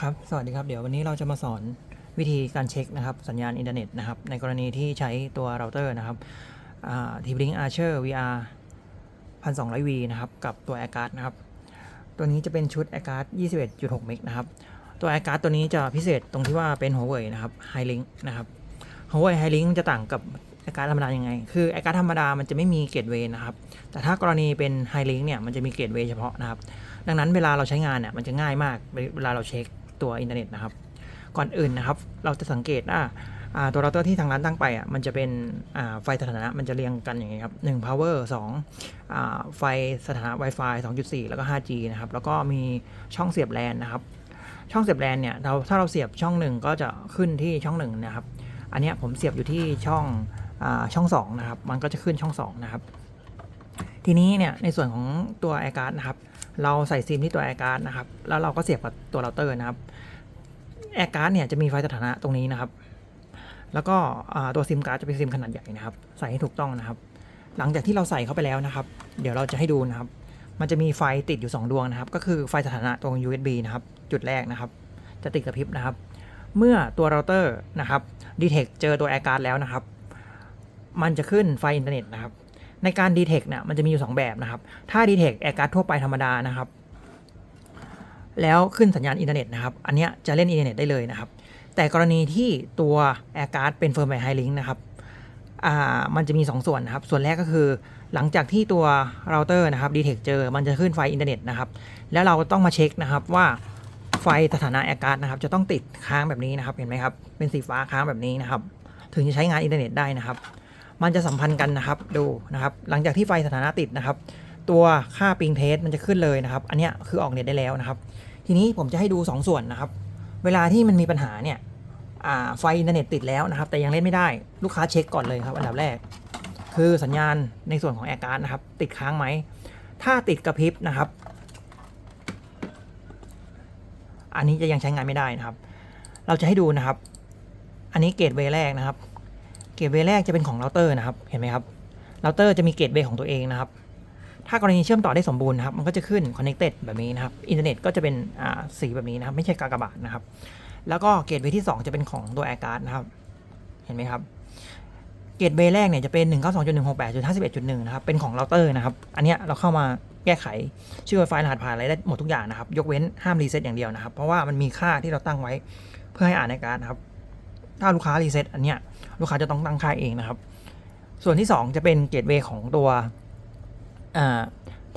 ครับ สวัสดีครับ เดี๋ยววันนี้เราจะมาสอนวิธีการเช็คนะครับ สัญญาณอินเทอร์เน็ตนะครับ ในกรณีที่ใช้ตัวเราเตอร์นะครับทีบลิงอาร์เชอร์ VR 1200V นะครับ กับตัว a i r g u a r d นะครับ ตัวนี้จะเป็นชุด a i r g u a r d 21.6 เมกนะครับ ตัว a i r g u a r d ตัวนี้จะพิเศษตรงที่ว่าเป็น Huawei นะครับ High Link นะครับ Huawei High Link จะต่างกับ a i r g u a r d ธรรมดายังไง คือ a i r g u a r d ธรรมดามันจะไม่มีเกตเวย์นะครับ แต่ถ้ากรณีเป็น High Link เนี่ยมันจะมีเกตเวย์เฉพาะนะครับดังนั้นเวลาเราใช้งานเนี่ยมันจะง่ายมากเวลาเราเช็ค ตัวอินเทอร์เน็ตนะครับ ก่อนอื่นนะครับ เราจะสังเกตว่าตัวเราเตอร์ที่ทางร้านตั้งไปอะมันจะเป็นไฟสถานะมันจะเรียงกันอย่างนี้ครับ1 power 2อ่าไฟสถานะ Wi-Fi 2.4 แล้วก็ 5G นะครับ แล้วก็มีช่องเสียบแลนนะครับ ช่องเสียบแลนเนี่ยเราถ้าเราเสียบช่องหนึ่งก็จะขึ้นที่ช่องหนึ่งนะครับ อันนี้ผมเสียบอยู่ที่ช่องอช่องสองนะครับ มันก็จะขึ้นช่องสองนะครับ ทีนี้เนี่ยในส่วนของตัว a i r g u a r d นะครับ เราใส่ซิมที่ตัว a i r g u a r d นะครับ แล้วเราก็เสียบกับตัวเราเตอร์นะครับ a i r g u a r d เนี่ยจะมีไฟสถานะตรงนี้นะครับ แล้วก็ตัวซิมการ์ดจะเป็นซิมขนาดใหญ่นะครับ ใส่ให้ถูกต้องนะครับ หลังจากที่เราใส่เข้าไปแล้วนะครับ เดี๋ยวเราจะให้ดูนะครับ มันจะมีไฟติดอยู่ 2 ดวงนะครับ ก็คือไฟสถานะตรง USB นะครับ จุดแรกนะครับ จะติดกระพริบนะครับ เมื่อตัวเราเตอร์นะครับดีเทคเจอตัว a i r g u a r d แล้วนะครับ มันจะขึ้นไฟอินเทอร์เน็ตนะครับ ในการดีเทคเนี่ยมันจะมีอยู่ 2 แบบนะครับ ถ้าดีเทคแอร์การ์ดทั่วไปธรรมดานะครับ แล้วขึ้นสัญญาณอินเทอร์เน็ตนะครับ อันเนี้ยจะเล่นอินเทอร์เน็ตได้เลยนะครับ แต่กรณีที่ตัวแอร์การ์ดเป็นเฟิร์มแวร์ไฮลิงนะครับอ่ามันจะมี 2 ส่วนนะครับ ส่วนแรกก็คือ หลังจากที่ตัวเราเตอร์นะครับดีเทคเจอมันจะขึ้นไฟอินเทอร์เน็ตนะครับ แล้วเราต้องมาเช็คนะครับว่าไฟสถานะแอร์การ์ดนะครับ จะต้องติดค้างแบบนี้นะครับ เห็นไหมครับ เป็นสีฟ้าค้างแบบนี้นะครับ ถึงจะใช้งานอินเทอร์เน็ตได้นะครับ มันจะสัมพันธ์กันนะครับดูนะครับหลังจากที่ไฟสถานะติดนะครับ ตัวค่าปิงเทสมันจะขึ้นเลยนะครับ อันนี้คือออกเน็ตได้แล้วนะครับ ทีนี้ผมจะให้ดู 2 ส่วนนะครับ เวลาที่มันมีปัญหาเนี่ยไฟอินเทอร์เน็ตติดแล้วนะครับ แต่ยังเล่นไม่ได้ลูกค้าเช็คก่อนเลยครับ อันดับแรก คือสัญญาณในส่วนของแอร์การ์ดนะครับ ติดค้างไหม ถ้าติดกระพริบนะครับ อันนี้จะยังใช้งานไม่ได้นะครับ เราจะให้ดูนะครับ อันนี้เกตเวย์แรกนะครับ กตเวย์แรกจะเป็นของเราเตอร์นะครับ เห็นไหมครับเราเตอร์จะมีเกตเวย์ของตัวเองนะครับ ถ้ากรณีเชื่อมต่อได้สมบูรณ์นะครับ มันก็จะขึ้น connected แบบนี้นะครับ อินเทอร์เน็ตก็จะเป็นสีแบบนี้นะครับ ไม่ใช่กากบาทนะครับ แล้วก็เกตเวย์ที่ 2 จะเป็นของตัว a i r g u a r d นะครับ เห็นไหมครับ เกตเวย์แรกเนี่ยจะเป็น 192.168.51.1 นะครับ เป็นของเราเตอร์นะครับ อันนี้เราเข้ามาแก้ไขชื่อไฟล์รหัสผ่านอะไรได้หมดทุกอย่างนะครับ ยกเว้นห้ามรีเซ็ตอย่างเดียวนะครับ เพราะว่ามันมีค่าที่เราตั้งไว้เพื่อให้อ่านในการดนะครับ ถ้าลูกค้ารีเซ็ตอันเนี้ยลูกค้าจะต้องตั้งค่าเองนะครับ ส่วนที่ 2 จะเป็นเกตเวย์ของตัว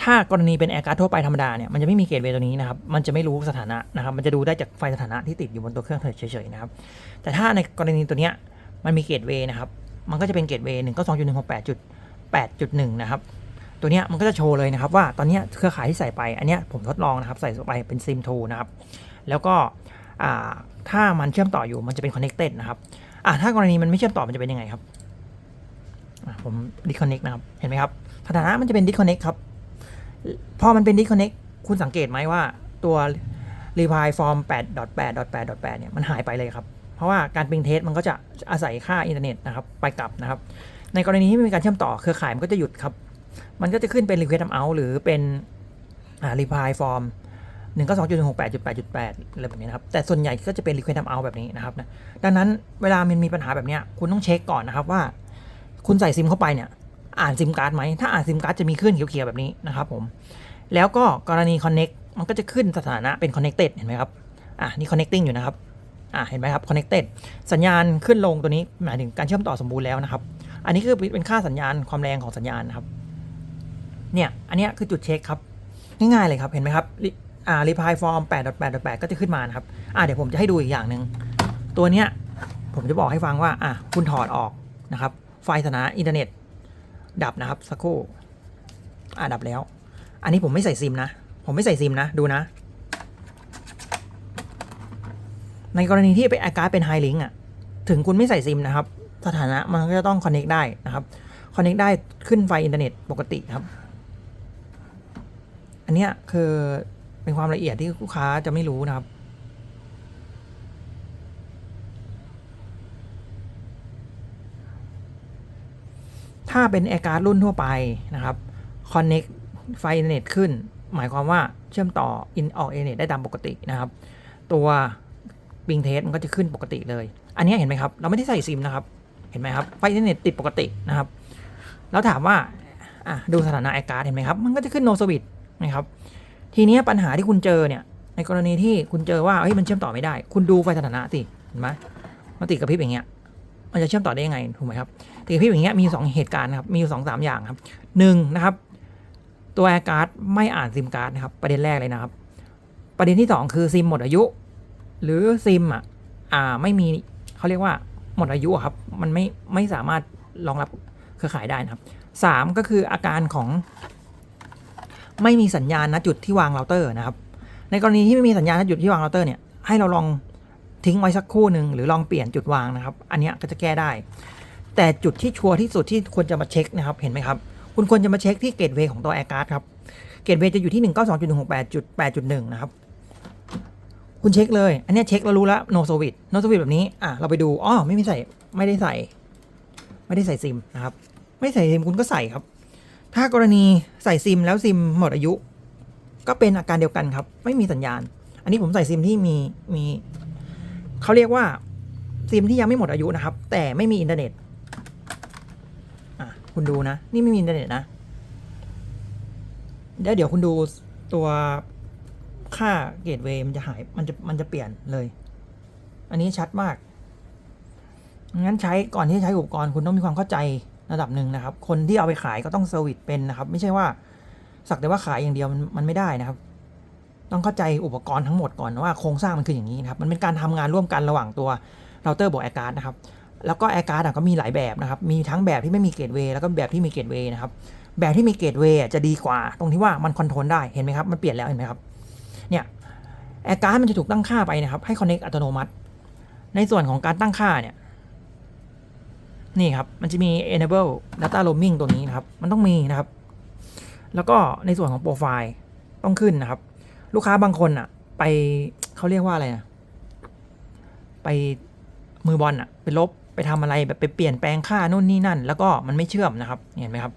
ถ้ากรณีเป็นแอร์การ์ดทั่วไปธรรมดาเนี่ยมันจะไม่มีเกตเวย์ตัวนี้นะครับ มันจะไม่รู้สถานะนะครับ มันจะดูได้จากไฟสถานะที่ติดอยู่บนตัวเครื่องเฉยๆนะครับ แต่ถ้าในกรณีตัวเนี้ยมันมีเกตเวย์นะครับ มันก็จะเป็นเกตเวย์หนึ่งก็สองจุดหนึ่งหกแปดจุดแปดจุดหนึ่งนะครับ ตัวเนี้ยมันก็จะโชว์เลยนะครับว่าตอนเนี้ยเครือข่ายที่ใส่ไป อันเนี้ยผมทดลองนะครับใส่ไปเป็นซิมทูนะครับ แล้วก็อ่า ถ้ามันเชื่อมต่ออยู่มันจะเป็น connected นะครับอ่าถ้ากรณีมันไม่เชื่อมต่อมันจะเป็นยังไงครับผม disconnect นะครับ เห็นไหมครับสถานะมันจะเป็น disconnect ครับ พอมันเป็น disconnect คุณสังเกตไหมว่าตัว reply form 8.8.8.8 เนี่ยมันหายไปเลยครับ เพราะว่าการปิงเทสมันก็จะอาศัยค่าอินเทอร์เน็ตนะครับไปกลับนะครับ ในกรณีที่ไม่มีการเชื่อมต่อเครือข่ายมันก็จะหยุดครับ มันก็จะขึ้นเป็น request timeout หรือเป็น อ่า reply form 1 9 2 6 8 8 8อะไรแบบนี้นะครับ แต่ส่วนใหญ่ก็จะเป็น request timeout แบบนี้นะครับนะดังนั้นเวลามันมีปัญหาแบบนี้คุณต้องเช็คก่อนนะครับว่า คุณใส่ซิมเข้าไปเนี่ย อ่านซิมการ์ดไหมถ้าอ่านซิมการ์ดจะมีขึ้นเขียวๆแบบนี้นะครับผมแล้วก็กรณี connect มันก็จะขึ้นสถานะเป็น connected เห็นไหมครับอะนี่ connecting อยู่นะครับอะเห็นไหมครับ connected สัญญาณขึ้นลงตัวนี้หมายถึงการเชื่อมต่อสมบูรณ์แล้วนะครับ อันนี้คือเป็นค่าสัญญาณความแรงของสัญญาณนะครับเนี่ยอันนี้คือจุดเช็คครับง่ายๆเลยครับเห็นไหมครับ อ่า reply form 8.8.8 ก็จะขึ้นมานะครับอ่าเดี๋ยวผมจะให้ดูอีกอย่างหนึ่งตัวเนี้ยผมจะบอกให้ฟังว่าอะคุณถอดออกนะครับ ไฟล์สถานะอินเทอร์เน็ต ดับนะครับสักครู่อ่าดับแล้ว อันนี้ผมไม่ใส่ซิมนะ ผมไม่ใส่ซิมนะ ดูนะ ในกรณีที่เป็นอาการเป็นไฮลิงอะถึงคุณไม่ใส่ซิมนะครับ สถานะมันก็จะต้องคอนเน็กได้นะครับคอนเน็กได้ขึ้นไฟอินเทอร์เน็ตปกติครับ อันเนี้ยคือ เป็นความละเอียดที่ลูกค้าจะไม่รู้นะครับ ถ้าเป็นแอร์การ์ดรุ่นทั่วไปนะครับคอนเน็กไฟเน็ตขึ้น หมายความว่าเชื่อมต่ออินออกเอเน็ตได้ตามปกตินะครับ ตัวปิงเทสมันก็จะขึ้นปกติเลย อันนี้เห็นไหมครับ เราไม่ได้ใส่ซิมนะครับ เห็นไหมครับ ไฟเน็ตติดปกตินะครับ แล้วถามว่าดูสถานะไอการ์ดเห็นไหมครับ มันก็จะขึ้นโนสวิตนะครับ ทีนี้ปัญหาที่คุณเจอเนี่ย ในกรณีที่คุณเจอว่าเฮ้ยมันเชื่อมต่อไม่ได้ คุณดูไฟสถานะสิเห็นไหมมันติดกระพริบอย่างเงี้ย มันจะเชื่อมต่อได้ยังไงถูกไหมครับติดกระพริบอย่างเงี้ยมีอยู่สองเหตุการณ์นะครับมีอยู่สองสามอย่างครับหนึ่งนะครับ ตัวแอร์การ์ดไม่อ่านซิมการ์ดนะครับ ประเด็นแรกเลยนะครับ ประเด็นที่สองคือซิมหมดอายุ หรือซิมอะอ่าไม่มีเขาเรียกว่าหมดอายุครับ มันไม่ไม่สามารถรองรับเครือข่ายได้นะครับสามก็คืออาการของ ไม่มีสัญญาณณจุดที่วางเราเตอร์นะครับ ในกรณีที่ไม่มีสัญญาณณจุดที่วางเราเตอร์เนี่ยให้เราลองทิ้งไว้สักคู่หนึ่งหรือลองเปลี่ยนจุดวางนะครับ อันนี้ก็จะแก้ได้ แต่จุดที่ชัวร์ที่สุดที่ควรจะมาเช็คนะครับเห็นไหมครับ คุณควรจะมาเช็คที่เกตเวย์ของตัวแอร์การ์ดครับเกตเวย์จะอยู่ที่ 192.168.8.1 นะครับ คุณเช็คเลย อันนี้เช็คแล้วรู้แล้ว no service no service แบบนี้ อะ เราไปดู อ๋อ ไม่มีใส่ ไม่ได้ใส่ ไม่ได้ใส่ซิมนะครับ ไม่ใส่ซิมคุณก็ใส่ครับ ถ้ากรณีใส่ซิมแล้วซิมหมดอายุ ก็เป็นอาการเดียวกันครับ ไม่มีสัญญาณ อันนี้ผมใส่ซิมที่มีมีเขาเรียกว่าซิมที่ยังไม่หมดอายุนะครับ แต่ไม่มีอินเทอร์เน็ตอะคุณดูนะ นี่ไม่มีอินเทอร์เน็ตนะแล้วเดี๋ยวคุณดูตัวค่าเกตเวย์มันจะหายมันจะมันจะเปลี่ยนเลย อันนี้ชัดมาก งั้นใช้ก่อนที่จะใช้อุปกรณ์คุณต้องมีความเข้าใจ ระดับหนึ่งนะครับ คนที่เอาไปขายก็ต้องเซอร์วิสเป็นนะครับ ไม่ใช่ว่า สักแต่ว่าขายอย่างเดียวมันมันไม่ได้นะครับ ต้องเข้าใจอุปกรณ์ทั้งหมดก่อนว่าโครงสร้างมันคืออย่างนี้นะครับ มันเป็นการทำงานร่วมกันระหว่างตัวเราเตอร์บวกแอร์การ์ดนะครับแล้วก็แอร์การ์ดก็มีหลายแบบนะครับ มีทั้งแบบที่ไม่มีเกตเวย์แล้วก็แบบที่มีเกตเวย์นะครับ แบบที่มีเกตเวย์จะดีกว่า ตรงที่ว่ามันคอนโทรลได้ เห็นไหมครับ มันเปลี่ยนแล้วเห็นไหมครับ เนี่ยแอร์การ์ดมันจะถูกตั้งค่าไปนะครับ ให้ connect อัตโนมัติ ในส่วนของการตั้งค่าเนี่ย นี่ครับ มันจะมี enable data roaming ตัวนี้นะครับ มันต้องมีนะครับ แล้วก็ในส่วนของโปรไฟล์ต้องขึ้นนะครับ ลูกค้าบางคนอะ ไปเขาเรียกว่าอะไรนะไปมือบอลอะไปลบไปทำอะไรแบบไปเปลี่ยนแปลงค่านู่นนี่นั่น แล้วก็มันไม่เชื่อมนะครับ เห็นไหมครับ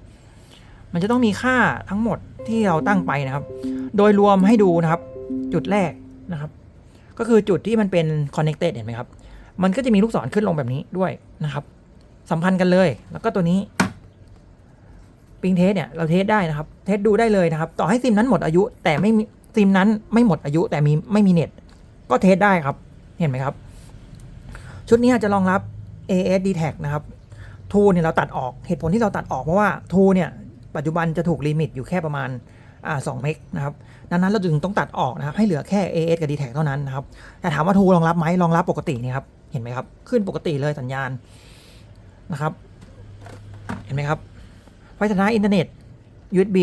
มันจะต้องมีค่าทั้งหมดที่เราตั้งไปนะครับ โดยรวมให้ดูนะครับ จุดแรกนะครับ ก็คือจุดที่มันเป็น connected เห็นไหมครับ มันก็จะมีลูกศรขึ้นลงแบบนี้ด้วยนะครับ สัมพันธ์กันเลย แล้วก็ตัวนี้ปิงเทสเนี่ยเราเทสได้นะครับ เทสดูได้เลยนะครับ ต่อให้ซิมนั้นหมดอายุ แต่ไม่มีซิมนั้นไม่หมดอายุ แต่มีไม่มีเน็ต ก็เทสได้ครับ เห็นไหมครับ ชุดนี้จะรองรับ AS d t a c นะครับทูเนี่ยเราตัดออกเหตุผลที่เราตัดออกเพราะว่าทูเนี่ยปัจจุบันจะถูกลิมิตอยู่แค่ประมาณอ่า2เมกนะครับดังนั้นเราจึงต้องตัดออกนะครับ ให้เหลือแค่ AS กับ d t แทเท่านั้นนะครับแต่ถามว่าทูรองรับไหมรองรับปกตินี่ครับเห็นไหมครับขึ้นปกติเลยสัญญาณ นะครับ เห็นไหมครับ ไฟสถานะอินเทอร์เน็ต USB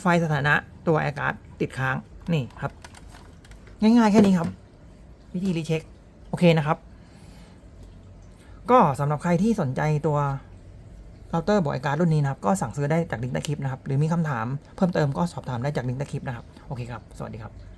ไฟสถานะตัวแอร์การ์ดติดค้างนี่ครับ ง่ายๆแค่นี้ครับ วิธีรีเช็ค โอเคนะครับ ก็สำหรับใครที่สนใจตัวเราเตอร์บอกไอการ์ดรุ่นนี้นะครับ ก็สั่งซื้อได้จากลิงก์ใต้คลิปนะครับ หรือมีคำถามเพิ่มเติมก็สอบถามได้จากลิงก์ใต้คลิปนะครับ โอเคครับ สวัสดีครับ